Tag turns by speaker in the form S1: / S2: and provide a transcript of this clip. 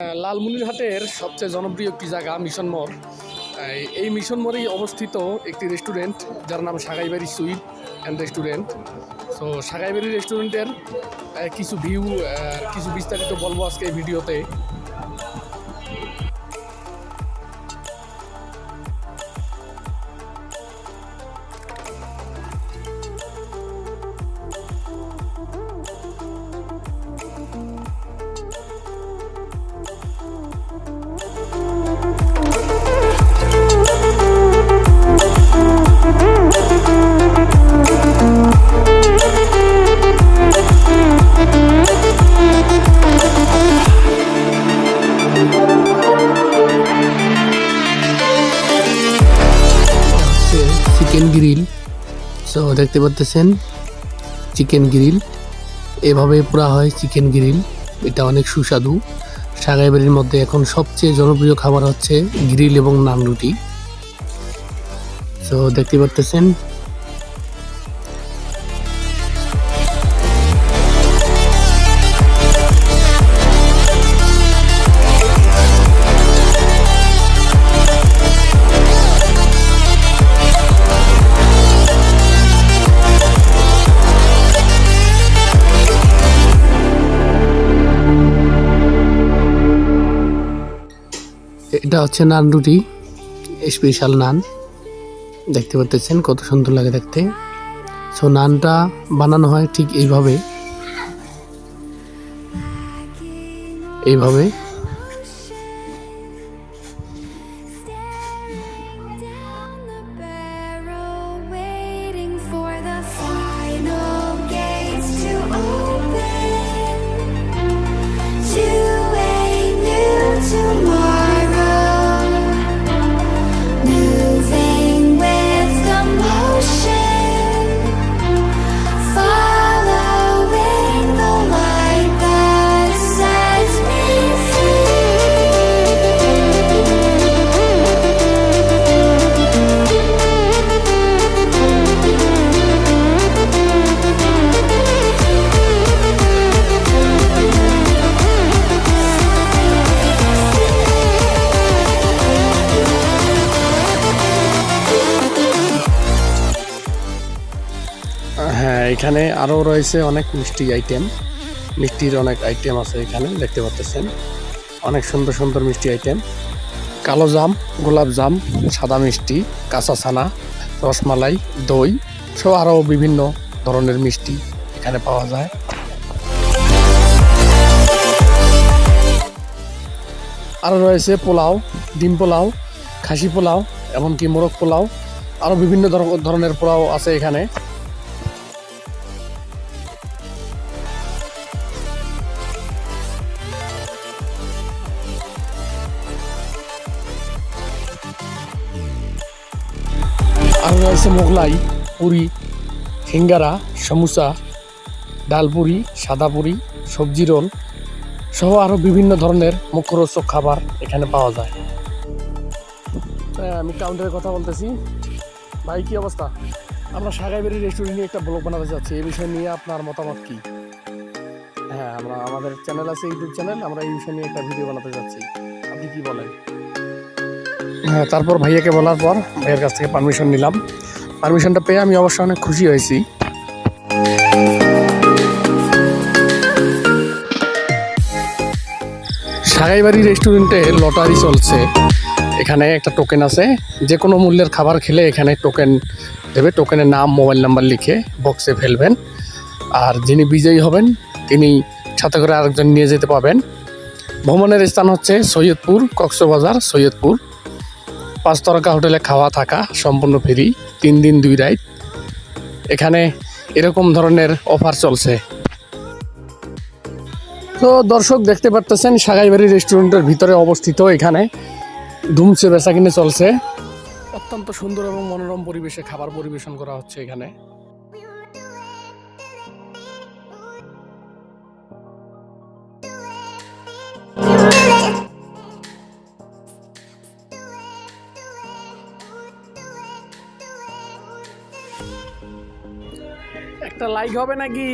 S1: লালমনিরহাটের সবচেয়ে জনপ্রিয় একটি জায়গা, মিশন মোড়। এই- মিশন মোড়েই অবস্থিত একটি রেস্টুরেন্ট, যার নাম সাগাইবাড়ি সুইট অ্যান্ড রেস্টুরেন্ট। তো সাগাইবাড়ি রেস্টুরেন্টের কিছু ভিউ কিছু বিস্তারিত বলব আজকে এই ভিডিওতে। Chicken grill. সো দেখতে পাচ্ছেন চিকেন গ্রিল। এভাবে পোড়া হয় চিকেন গ্রিল। এটা অনেক সুস্বাদু। সাগাইবাড়ির মধ্যে এখন সবচেয়ে জনপ্রিয় খাবার হচ্ছে গ্রিল এবং নান রুটি। সো দেখতে পাচ্ছেন এটা হচ্ছে নান রুটি স্পেশাল নান। দেখতে পাচ্ছেন কত সুন্দর লাগে দেখতে। সো নানটা বানানো হয় ঠিক এইভাবে। এইভাবে। এখানে আরও রয়েছে অনেক মিষ্টি আইটেম। মিষ্টির অনেক আইটেম আছে এখানে, দেখতে পাচ্ছেন। অনেক সুন্দর সুন্দর মিষ্টি আইটেম। কালো জাম, গোলাপ জাম, সাদা মিষ্টি, কাঁচা ছানা, রসমালাই, দই সব আরও বিভিন্ন ধরনের মিষ্টি এখানে পাওয়া যায়। আরও রয়েছে পোলাও, ডিম পোলাও, খাসি পোলাও, এমনকি মোরগ পোলাও আরও বিভিন্ন ধর- ধরনের পোলাও আছে এখানে। আর রয়েছে মোগলাই, পুরি, সিঙ্গারা, সমুচা, ডালপুরি সাদা পুরি সবজি রোল সহ আরও বিভিন্ন ধরনের মুখরোচক খাবার এখানে পাওয়া যায়। আমি কাউন্টারের কথা বলতেছি। ভাই, কি অবস্থা? আমরা সাগাইবেরি রেস্টুরেন্ট নিয়ে একটা ব্লগ বানাতে যাচ্ছি। এই বিষয় নিয়ে আপনার মতামত কি? হ্যাঁ আমরা, আমাদের চ্যানেল আছে ইউটিউব চ্যানেল আমরা এই বিষয় নিয়ে একটা ভিডিও বানাতে যাচ্ছি। আপনি কি বলেন? তারপর ভাইয়াকে বলার পর ভাইয়ের কাছ থেকে পারমিশন নিলাম। পারমিশনটা পেয়ে আমি অবশ্য অনেক খুশি হয়েছি। সাগাইবাড়ি রেস্টুরেন্টে লটারি চলছে। এখানে একটা টোকেন আছে। যে কোনো মূল্যের খাবার খেলে এখানে টোকেন দেবে। টোকেনের নাম মোবাইল নাম্বার লিখে বক্সে ফেলবেন। আর যিনি বিজয়ী হবেন, তিনি সাথে করে আরেকজন নিয়ে যেতে পাবেন ভ্রমণের স্থান হচ্ছে সৈয়দপুর, কক্সবাজার, সৈয়দপুর। পাঁচ তরকা হোটেলে খাওয়া থাকা সম্পূর্ণ ফ্রি, তিন দিন, দুই রাইট এখানে এরকম ধরনের অফার চলছে। তো দর্শক দেখতে পারতেছেন, সাগাইবাড়ি রেস্টুরেন্টের ভিতরে অবস্থিত এখানে। ধুমছে বেচা কিনে চলছে। অত্যন্ত সুন্দর এবং মনোরম পরিবেশে খাবার পরিবেশন করা হচ্ছে এখানে। একটা লাইক হবে নাকি?